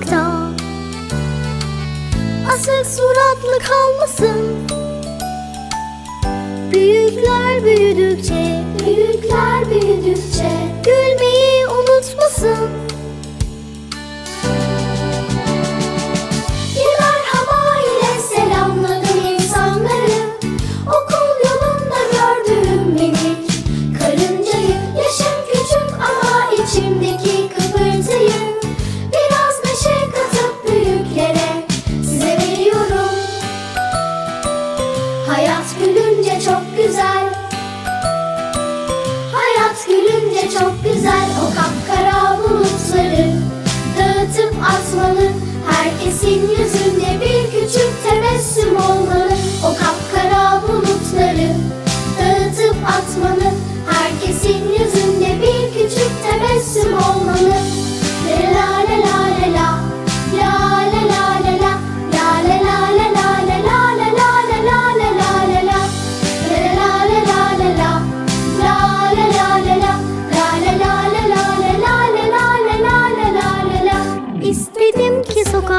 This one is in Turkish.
sokakta Asık suratlı kalmasın. Büyükler büyüdükçe Hayat gülünce çok güzel. Hayat gülünce çok güzel